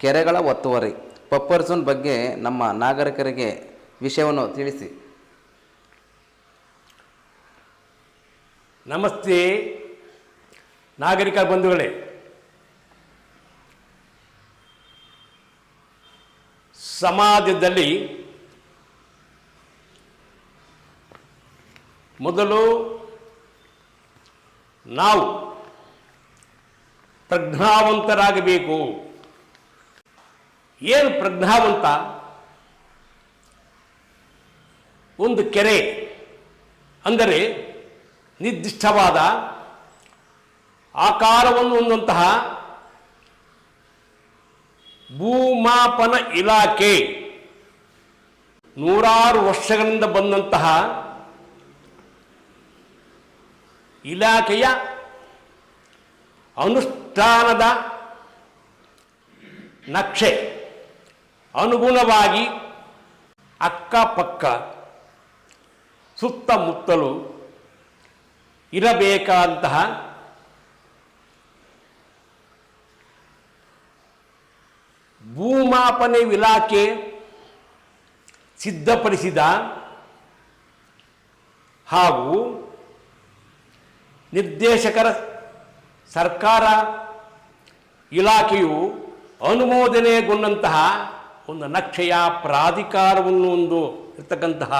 ಕೆರೆಗಳ ಒತ್ತುವರಿ. ಪಪ್ಪರ್ಸೂನ್ ಬಗ್ಗೆ ನಮ್ಮ ನಾಗರಿಕರಿಗೆ ವಿಷಯವನ್ನು ತಿಳಿಸಿ. ನಮಸ್ತೆ ನಾಗರಿಕ ಬಂಧುಗಳೇ. ಸಮಾಜದಲ್ಲಿ ಮೊದಲು ನಾವು ಪ್ರಜ್ಞಾವಂತರಾಗಬೇಕು. ಏನು ಪ್ರಜ್ಞಾವಂತ ಒಂದು ಕೆರೆ ಅಂದರೆ ನಿರ್ದಿಷ್ಟವಾದ ಆಕಾರವನ್ನು ಹೊಂದಂತಹ ಭೂಮಾಪನ ಇಲಾಖೆ ನೂರಾರು ವರ್ಷಗಳಿಂದ ಬಂದಂತಹ ಇಲಾಖೆಯ ಅನುಷ್ಠಾನದ ನಕ್ಷೆ. ಅನುಗುಣವಾಗಿ ಅಕ್ಕಪಕ್ಕ ಸುತ್ತಮುತ್ತಲು ಇರಬೇಕಾದಂತಹ ಭೂಮಾಪನೆ ಇಲಾಖೆ ಸಿದ್ಧಪಡಿಸಿದ ಹಾಗೂ ನಿರ್ದೇಶಕರ ಸರ್ಕಾರ ಇಲಾಖೆಯು ಅನುಮೋದನೆಗೊಂಡಂತಹ ಒಂದು ನಕ್ಷೆಯ ಪ್ರಾಧಿಕಾರವನ್ನು ಒಂದು ಇರ್ತಕ್ಕಂತಹ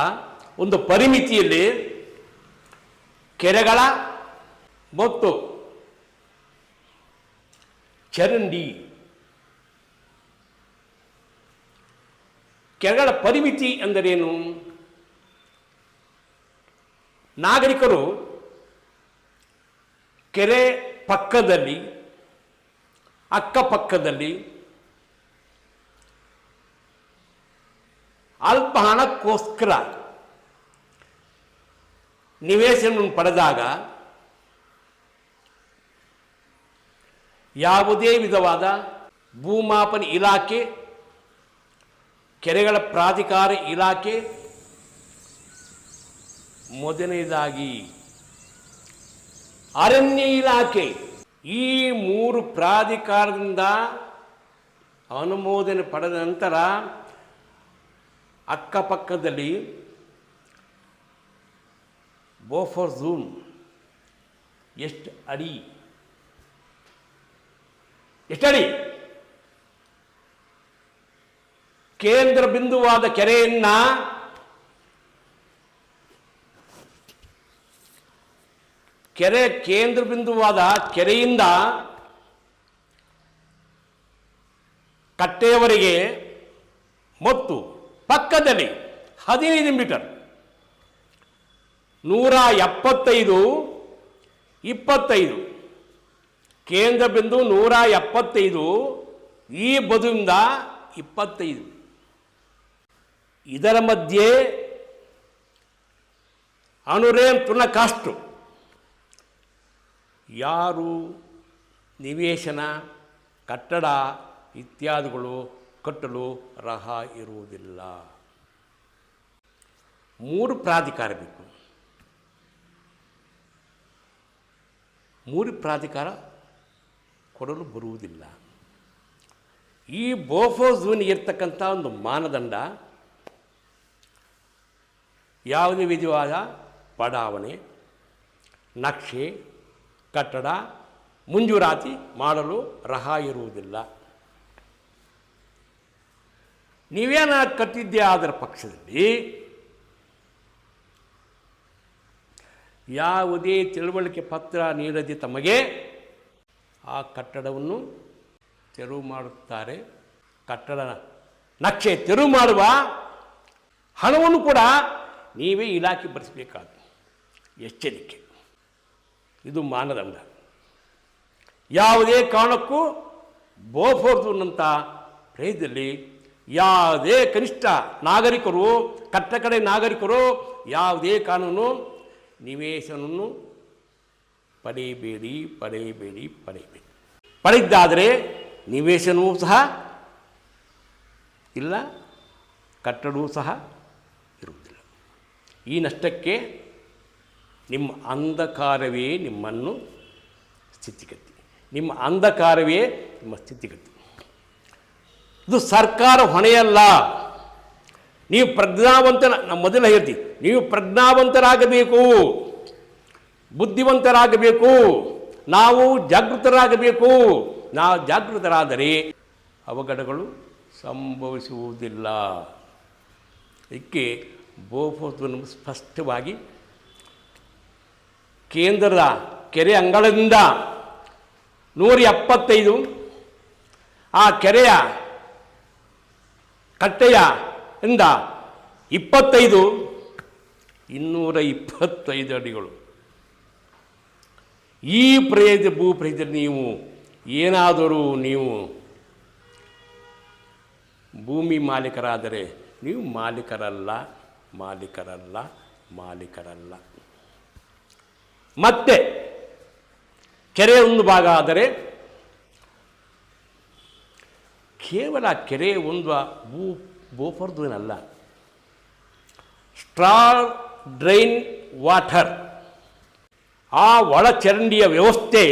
ಒಂದು ಪರಿಮಿತಿಯಲ್ಲಿ ಕೆರೆಗಳ ಮತ್ತು ಚರಂಡಿ ಕೆರೆಗಳ ಪರಿಮಿತಿ ಎಂದರೇನು? ನಾಗರಿಕರು ಕೆರೆ ಪಕ್ಕದಲ್ಲಿ, ಅಕ್ಕಪಕ್ಕದಲ್ಲಿ ಅಲ್ಪ ಹಣಕ್ಕೋಸ್ಕರ ನಿವೇಶನವನ್ನು ಪಡೆದಾಗ ಯಾವುದೇ ವಿಧವಾದ ಭೂಮಾಪನ ಇಲಾಖೆ, ಕೆರೆಗಳ ಪ್ರಾಧಿಕಾರ ಇಲಾಖೆ, ಮೊದಲನೇದಾಗಿ ಅರಣ್ಯ ಇಲಾಖೆ ಈ ಮೂರು ಪ್ರಾಧಿಕಾರದಿಂದ ಅನುಮೋದನೆ ಪಡೆದ ನಂತರ ಅಕ್ಕಪಕ್ಕದಲ್ಲಿ ಬೋಫರ್ ಝೂಮ್ ಎಷ್ಟು ಅಡಿ? ಎಷ್ಟಡಿ ಕೇಂದ್ರ ಬಿಂದುವಾದ ಕೆರೆಯನ್ನ ಕೆರೆ ಕೇಂದ್ರ ಬಿಂದುವಾದ ಕೆರೆಯಿಂದ ಕಟ್ಟೆಯವರೆಗೆ, ಮತ್ತು ಪಕ್ಕದಲ್ಲಿ ಹದಿನೈದು ಮೀಟರ್. ನೂರ ಎಪ್ಪತ್ತೈದು ಇಪ್ಪತ್ತೈದು. ಕೇಂದ್ರ ಬಿಂದು ನೂರ ಎಪ್ಪತ್ತೈದು ಈ ಬದುವಿಂದ ಇಪ್ಪತ್ತೈದು. ಇದರ ಮಧ್ಯೆ ಅನುರೇನ್ ತುಣಕಾಷ್ಟು ಯಾರು ನಿವೇಶನ, ಕಟ್ಟಡ ಇತ್ಯಾದಿಗಳು ಕಟ್ಟಲು ರಹ ಇರುವುದಿಲ್ಲ. ಮೂರು ಪ್ರಾಧಿಕಾರ ಬೇಕು. ಮೂರು ಪ್ರಾಧಿಕಾರ ಕೊಡಲು ಬರುವುದಿಲ್ಲ. ಈ ಬೋಫೋ ಝೋನ್ಗೆ ಇರ್ತಕ್ಕಂಥ ಒಂದು ಮಾನದಂಡ ಯಾವುದೇ ವಿಧವಾದ ಬಡಾವಣೆ, ನಕ್ಷೆ, ಕಟ್ಟಡ, ಮುಂಜೂರಾತಿ ಮಾಡಲು ರಹ ಇರುವುದಿಲ್ಲ. ನೀವೇನ ಕಟ್ಟಿದ್ದೆ ಅದರ ಪಕ್ಷದಲ್ಲಿ? ಯಾವುದೇ ತಿಳುವಳಿಕೆ ಪತ್ರ ನೀಡದೆ ತಮಗೆ ಆ ಕಟ್ಟಡವನ್ನು ತೆರವು ಮಾಡುತ್ತಾರೆ. ಕಟ್ಟಡ ನಕ್ಷೆ ತೆರವು ಮಾಡುವ ಹಣವನ್ನು ಕೂಡ ನೀವೇ ಇಲಾಖೆ ಭರಿಸಬೇಕಾದ ಎಚ್ಚರಿಕೆ. ಇದು ಮಾನದಂಡ. ಯಾವುದೇ ಕಾರಣಕ್ಕೂ ಬೋಫೋರ್ದು ಅನ್ನಂಥ ಪ್ರಯತ್ನದಲ್ಲಿ ಯಾವುದೇ ಕನಿಷ್ಠ ನಾಗರಿಕರು, ಕಟ್ಟಕಡೆ ನಾಗರಿಕರು, ಯಾವುದೇ ಕಾನೂನು ನಿವೇಶನವನ್ನು ಪಡೆಯಬೇಡಿ ಪಡೆಯಬೇಡಿ ಪಡೆಯಬೇಡಿ. ಪಡೆದಿದ್ದಾದರೆ ನಿವೇಶನವೂ ಸಹ ಇಲ್ಲ, ಕಟ್ಟಡವೂ ಸಹ ಇರುವುದಿಲ್ಲ. ಈ ನಷ್ಟಕ್ಕೆ ನಿಮ್ಮ ಅಂಧಕಾರವೇ ನಿಮ್ಮನ್ನು ಸ್ಥಿತಿಗತಿ ನಿಮ್ಮ ಅಂಧಕಾರವೇ ನಿಮ್ಮ ಸ್ಥಿತಿಗತಿ ಇದು ಸರ್ಕಾರ ಹೊಣೆಯಲ್ಲ. ನೀವು ಪ್ರಜ್ಞಾವಂತನ, ನಾನು ಮೊದಲು ಹೇಳ್ತೀವಿ ನೀವು ಪ್ರಜ್ಞಾವಂತರಾಗಬೇಕು, ಬುದ್ಧಿವಂತರಾಗಬೇಕು, ನಾವು ಜಾಗೃತರಾಗಬೇಕು. ನಾವು ಜಾಗೃತರಾದರೆ ಅವಘಡಗಳು ಸಂಭವಿಸುವುದಿಲ್ಲ. ಇದಕ್ಕೆ ಬೋಫೋತ್ವನ್ನು ಸ್ಪಷ್ಟವಾಗಿ ಕೇಂದ್ರದ ಕೆರೆ ಅಂಗಳದಿಂದ ನೂರ ಎಪ್ಪತ್ತೈದು ಆ ಕೆರೆಯ ಕಟ್ಟೆಯ ಇಂದ ಇಪ್ಪತ್ತೈದು, ಇನ್ನೂರ ಇಪ್ಪತ್ತೈದು ಅಡಿಗಳು. ಈ ಪ್ರಯೋಜ ಭೂ ಪ್ರಯತ್ನ ನೀವು ಏನಾದರೂ ನೀವು ಭೂಮಿ ಮಾಲೀಕರಾದರೆ ನೀವು ಮಾಲೀಕರಲ್ಲ ಮಾಲೀಕರಲ್ಲ ಮಾಲೀಕರಲ್ಲ. ಮತ್ತೆ ಕೆರೆ ಒಂದು ಭಾಗ ಆದರೆ ಕೇವಲ ಕೆರೆ ಒಂದು ಭೂ ಬೋಫರ್ದು ಏನಲ್ಲ ಸ್ಟ್ರಾರ್ ಡ್ರೈನ್ ವಾಟರ್ ಆ ಒಳಚರಂಡಿಯ ವ್ಯವಸ್ಥೆ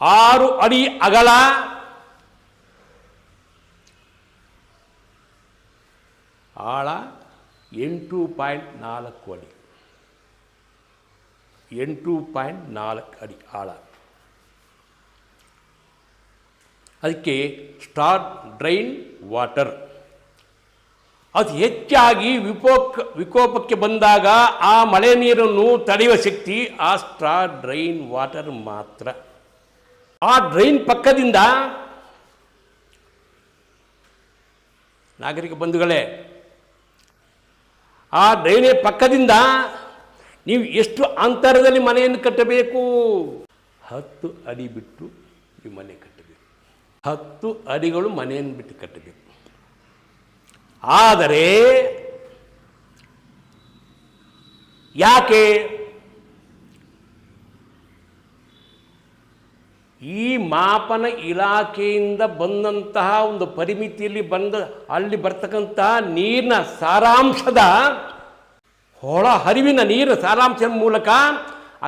ಆರು ಅಡಿ ಅಗಲ ಆಳ ಎಂಟು ಪಾಯಿಂಟ್ ನಾಲ್ಕು ಅಡಿ. ಎಂಟು ಪಾಯಿಂಟ್ ನಾಲ್ಕು ಅಡಿ ಆಳ. ಅದಕ್ಕೆ ಸ್ಟಾರ್ ಡ್ರೈನ್ ವಾಟರ್. ಅದು ಹೆಚ್ಚಾಗಿ ವಿಕೋಪ ವಿಕೋಪಕ್ಕೆ ಬಂದಾಗ ಆ ಮಳೆ ನೀರನ್ನು ತಡೆಯುವ ಶಕ್ತಿ ಆ ಸ್ಟಾರ್ ಡ್ರೈನ್ ವಾಟರ್ ಮಾತ್ರ. ಆ ಡ್ರೈನ್ ಪಕ್ಕದಿಂದ ನಾಗರಿಕ ಬಂಧುಗಳೇ, ಆ ಡ್ರೈನೇ ಪಕ್ಕದಿಂದ ನೀವು ಎಷ್ಟು ಅಂತರದಲ್ಲಿ ಮನೆಯನ್ನು ಕಟ್ಟಬೇಕು? ಹತ್ತು ಅಡಿ ಬಿಟ್ಟು ನೀವು ಮನೆ ಕಟ್ಟಬೇಕು ಹತ್ತು ಅಡಿಗಳು ಮನೆಯನ್ನು ಬಿಟ್ಟು ಕಟ್ಟಬೇಕು. ಆದರೆ ಯಾಕೆ? ಈ ಮಾಪನ ಇಲಾಖೆಯಿಂದ ಬಂದಂತಹ ಒಂದು ಪರಿಮಿತಿಯಲ್ಲಿ ಬಂದ ಅಲ್ಲಿ ಬರ್ತಕ್ಕಂತಹ ನೀರಿನ ಸಾರಾಂಶದ ಹೊಳ ಹರಿವಿನ ನೀರಿನ ಸಾರಾಂಶದ ಮೂಲಕ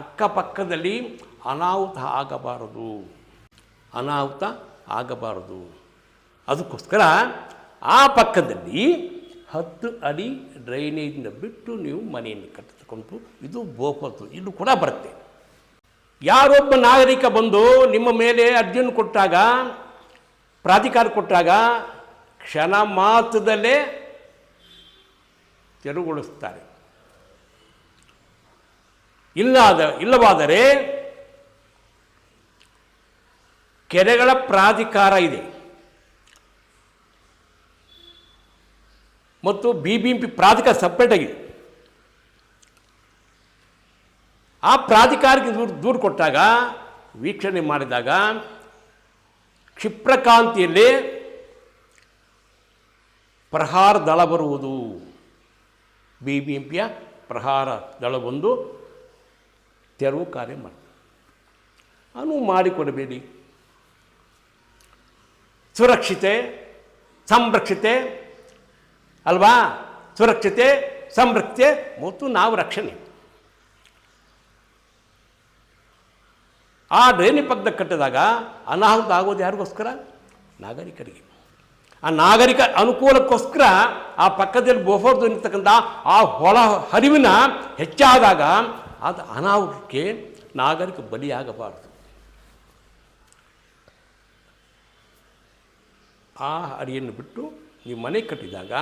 ಅಕ್ಕಪಕ್ಕದಲ್ಲಿ ಅನಾಹುತ ಆಗಬಾರದು. ಅನಾಹುತ ಆಗಬಾರದು. ಅದಕ್ಕೋಸ್ಕರ ಆ ಪಕ್ಕದಲ್ಲಿ ಹತ್ತು ಅಡಿ ಡ್ರೈನೇಜ್ನ ಬಿಟ್ಟು ನೀವು ಮನೆಯನ್ನು ಕಟ್ಟಿಸ್ಕೊಂಡು ಇದು ಬೋಪತ್ತು ಇದು ಕೂಡ ಬರುತ್ತೆ. ಯಾರೊಬ್ಬ ನಾಗರಿಕ ಬಂದು ನಿಮ್ಮ ಮೇಲೆ ಅರ್ಜಿಯನ್ನು ಕೊಟ್ಟಾಗ, ಪ್ರಾಧಿಕಾರ ಕೊಟ್ಟಾಗ ಕ್ಷಣ ಮಾತ್ರದಲ್ಲೇ ತೆರವುಗೊಳಿಸ್ತಾರೆ. ಇಲ್ಲಾದ, ಇಲ್ಲವಾದರೆ ಕೆರೆಗಳ ಪ್ರಾಧಿಕಾರ ಇದೆ. ಮತ್ತು ಬಿ ಬಿ ಎಂ ಪಿ ಪ್ರಾಧಿಕಾರ ಸಪ್ರೇಟ್ ಆಗಿದೆ. ಆ ಪ್ರಾಧಿಕಾರಕ್ಕೆ ದೂರು ದೂರು ಕೊಟ್ಟಾಗ, ವೀಕ್ಷಣೆ ಮಾಡಿದಾಗ, ಕ್ಷಿಪ್ರಕಾಂತಿಯಲ್ಲಿ ಪ್ರಹಾರ ದಳ ಬರುವುದು. ಬಿ ಬಿ ಎಂ ಪಿಯ ಪ್ರಹಾರ ದಳ ಬಂದು ತೆರವು ಕಾರ್ಯ ಮಾಡಿ ಅನುವು ಮಾಡಿಕೊಡಬೇಡಿ. ಸುರಕ್ಷಿತೆ, ಸಂರಕ್ಷಿತೆ, ಅಲ್ವಾ? ಸುರಕ್ಷತೆ, ಸಂರಕ್ಷತೆ ಮತ್ತು ನಾವು ರಕ್ಷಣೆ. ಆ ಡ್ರೈನಿ ಪಕ್ಕದ ಕಟ್ಟಿದಾಗ ಅನಾಹುತ ಆಗೋದು ಯಾರಿಗೋಸ್ಕರ? ನಾಗರಿಕರಿಗೆ. ಆ ನಾಗರಿಕ ಅನುಕೂಲಕ್ಕೋಸ್ಕರ ಆ ಪಕ್ಕದಲ್ಲಿ ಬೋಫೋರ್ದು ಇರ್ತಕ್ಕಂಥ ಆ ಹೊಳ ಹರಿವಿನ ಹೆಚ್ಚಾದಾಗ ಅದು ಅನಾಹುತಕ್ಕೆ ನಾಗರಿಕ ಬಲಿಯಾಗಬಾರದು. ಆ ಅಡಿಯನ್ನು ಬಿಟ್ಟು ನೀವು ಮನೆ ಕಟ್ಟಿದಾಗ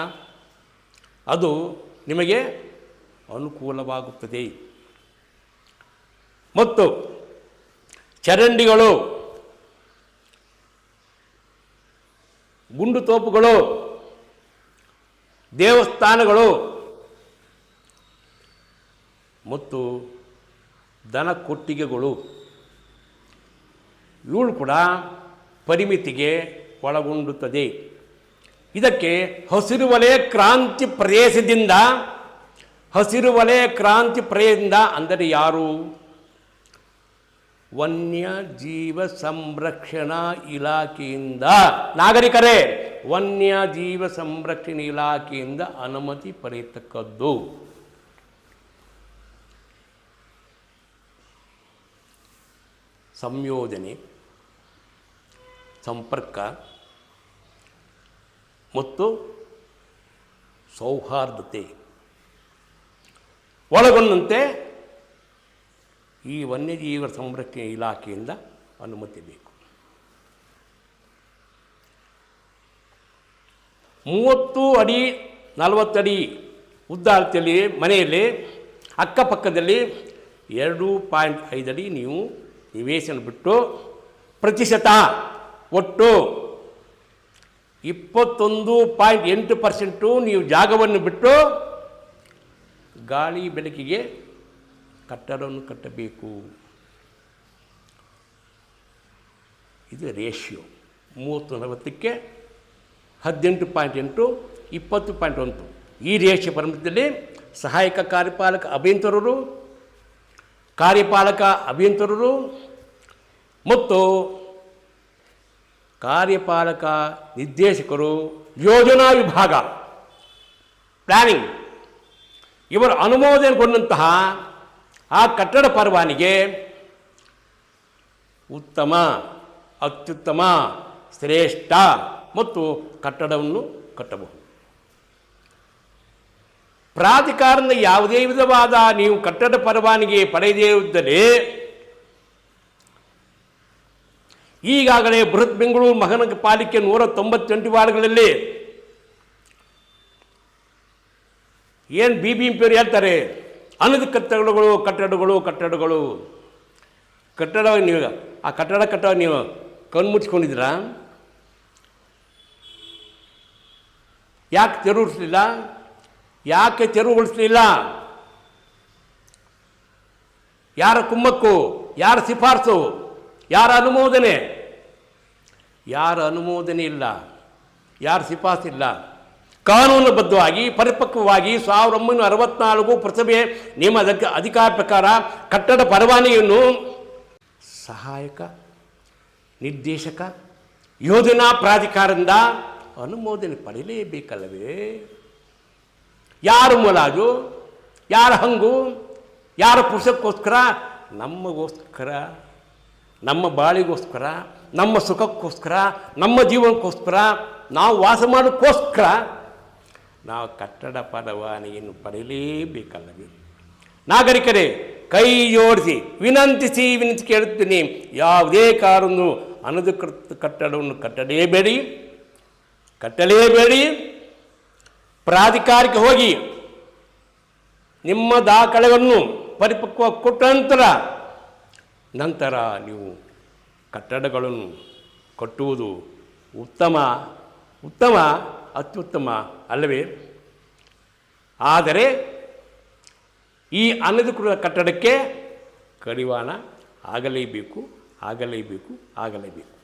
ಅದು ನಿಮಗೆ ಅನುಕೂಲವಾಗುತ್ತದೆ. ಮತ್ತು ಚರಂಡಿಗಳು, ಗುಂಡು ತೋಪುಗಳು, ದೇವಸ್ಥಾನಗಳು ಮತ್ತು ದನ ಕೊಟ್ಟಿಗೆಗಳು ಇವುಗಳು ಕೂಡ ಪರಿಮಿತಿಗೆ ಒಳಗೊಂಡುತ್ತದೆ. ಇದಕ್ಕೆ ಹಸಿರು ವಲಯ ಕ್ರಾಂತಿ ಪ್ರದೇಶದಿಂದ ಹಸಿರು ವಲಯ ಕ್ರಾಂತಿ ಪ್ರದೇಶದಿಂದ ಅಂದರೆ ಯಾರು? ವನ್ಯಜೀವ ಸಂರಕ್ಷಣಾ ಇಲಾಖೆಯಿಂದ. ನಾಗರಿಕರೇ ವನ್ಯಜೀವ ಸಂರಕ್ಷಣೆ ಇಲಾಖೆಯಿಂದ ಅನುಮತಿ ಪಡೆಯತಕ್ಕದ್ದು. ಸಂಯೋಜನೆ. ಸಂಪರ್ಕ ಮತ್ತು ಸೌಹಾರ್ದತೆ. ಒಳಗೊಂಡಂತೆ ಈ ವನ್ಯಜೀವಿಗಳ ಸಂರಕ್ಷಣೆ ಇಲಾಖೆಯಿಂದ ಅನುಮತಿ ಬೇಕು. ಮೂವತ್ತು ಅಡಿ ನಲವತ್ತಡಿ ಉದ್ದಾರತೆಯಲ್ಲಿ ಮನೆಯಲ್ಲಿ, ಅಕ್ಕಪಕ್ಕದಲ್ಲಿ ಎರಡು ಪಾಯಿಂಟ್ ಐದಡಿ ನೀವು ನಿವೇಶನ ಬಿಟ್ಟು ಪ್ರತಿಶತ ಒಟ್ಟು ಇಪ್ಪತ್ತೊಂದು ಪಾಯಿಂಟ್ ಎಂಟು ಪರ್ಸೆಂಟು ನೀವು ಜಾಗವನ್ನು ಬಿಟ್ಟು ಗಾಳಿ ಬೆಳಕಿಗೆ ಕಟ್ಟಡವನ್ನು ಕಟ್ಟಬೇಕು. ಇದು ರೇಷಿಯೋ. ಮೂವತ್ತು ನಲವತ್ತಕ್ಕೆ ಹದಿನೆಂಟು ಪಾಯಿಂಟ್ ಎಂಟು, ಇಪ್ಪತ್ತು ಪಾಯಿಂಟ್ ಒಂದು. ಈ ರೇಷಿಯೋ ಪರಿಮಿತದಲ್ಲಿ ಸಹಾಯಕ ಕಾರ್ಯಪಾಲಕ ಅಭಿಯಂತರರು ಕಾರ್ಯಪಾಲಕ ಅಭಿಯಂತರರು ಮತ್ತು ಕಾರ್ಯಪಾಲಕ ನಿರ್ದೇಶಕರು ಯೋಜನಾ ವಿಭಾಗ. ಪ್ಲಾನಿಂಗ್ ಇವರ ಅನುಮೋದನೆಗೊಂಡಂತಹ ಆ ಕಟ್ಟಡ ಪರವಾನಿಗೆ ಉತ್ತಮ, ಅತ್ಯುತ್ತಮ, ಶ್ರೇಷ್ಠ ಮತ್ತು ಕಟ್ಟಡವನ್ನು ಕಟ್ಟಬಹುದು. ಪ್ರಾಧಿಕಾರದ ಯಾವುದೇ ವಿಧವಾದ ನೀವು ಕಟ್ಟಡ ಪರವಾನಿಗೆ ಪಡೆಯದೇ ಇದ್ದರೆ ಈಗಾಗಲೇ ಬೃಹತ್ ಬೆಂಗಳೂರು ಮಹಾನಗರ ಪಾಲಿಕೆ ನೂರ ತೊಂಬತ್ತೆಂಟು ವಾರ್ಡ್ಗಳಲ್ಲಿ ಏನು ಬಿ ಬಿ ಎಂ ಪಿಯವರು ಹೇಳ್ತಾರೆ ಅನ್ನದ ಕಟ್ಟಡಗಳು ಕಟ್ಟಡಗಳು ಕಟ್ಟಡಗಳು. ಕಟ್ಟಡ ನೀವು, ಆ ಕಟ್ಟಡ ಕಟ್ಟಡ ನೀವು ಕಣ್ಮುಚ್ಕೊಂಡಿದ್ದೀರಾ ಯಾಕೆ ತೆರವುಗೊಳಿಸಲಿಲ್ಲ ಯಾಕೆ ತೆರವುಗೊಳಿಸಲಿಲ್ಲ ಯಾರ ಕುಮ್ಮಕ್ಕು? ಯಾರ ಶಿಫಾರಸು? ಯಾರ ಅನುಮೋದನೆ? ಯಾರ ಅನುಮೋದನೆ ಇಲ್ಲ? ಯಾರ ಶಿಫಾರಸು ಇಲ್ಲ ಕಾನೂನುಬದ್ಧವಾಗಿ, ಪರಿಪಕ್ವವಾಗಿ ಸಾವಿರದ ಒಂಬೈನೂರ ಅರವತ್ನಾಲ್ಕು ಪುರಸಭೆ ನಿಯಮ ಅಧಿಕಾರ ಪ್ರಕಾರ ಕಟ್ಟಡ ಪರವಾನಗಿಯನ್ನು ಸಹಾಯಕ, ನಿರ್ದೇಶಕ, ಯೋಜನಾ ಪ್ರಾಧಿಕಾರದಿಂದ ಅನುಮೋದನೆ ಪಡೆಯಲೇಬೇಕಲ್ಲವೇ? ಯಾರು ಮುಲಾಜು ಯಾರ ಹಂಗು? ಯಾರ ಪುರುಷಕ್ಕೋಸ್ಕರ? ನಮಗೋಸ್ಕರ. ನಮ್ಮ ಬಾಳಿಗೋಸ್ಕರ, ನಮ್ಮ ಸುಖಕ್ಕೋಸ್ಕರ, ನಮ್ಮ ಜೀವನಕ್ಕೋಸ್ಕರ, ನಾವು ವಾಸ ಮಾಡೋಕ್ಕೋಸ್ಕರ ನಾವು ಕಟ್ಟಡ ಪರವಾನಿಯನ್ನು ಪಡೆಯಲೇಬೇಕಲ್ಲವೇ ನಾಗರಿಕರೇ, ಕೈ ಜೋಡಿಸಿ, ವಿನಂತಿಸಿ, ವಿನಂತಿ ಕೇಳುತ್ತೀನಿ, ಯಾವುದೇ ಕಾರನ್ನು ಅನಧಿಕೃತ ಕಟ್ಟಡವನ್ನು ಕಟ್ಟಲೇಬೇಡಿ ಕಟ್ಟಲೇಬೇಡಿ, ಪ್ರಾಧಿಕಾರಕ್ಕೆ ಹೋಗಿ ನಿಮ್ಮ ದಾಖಲೆಗಳನ್ನು ಪರಿಪಕ್ವ ಕೊಟ್ಟ ನಂತರ ನಂತರ ನೀವು ಕಟ್ಟಡಗಳನ್ನು ಕಟ್ಟುವುದು ಉತ್ತಮ ಉತ್ತಮ, ಅತ್ಯುತ್ತಮ ಅಲ್ಲವೇ? ಆದರೆ ಈ ಅನಧಿಕೃತ ಕಟ್ಟಡಕ್ಕೆ ಕಡಿವಾಣ ಆಗಲೇಬೇಕು ಆಗಲೇಬೇಕು ಆಗಲೇಬೇಕು.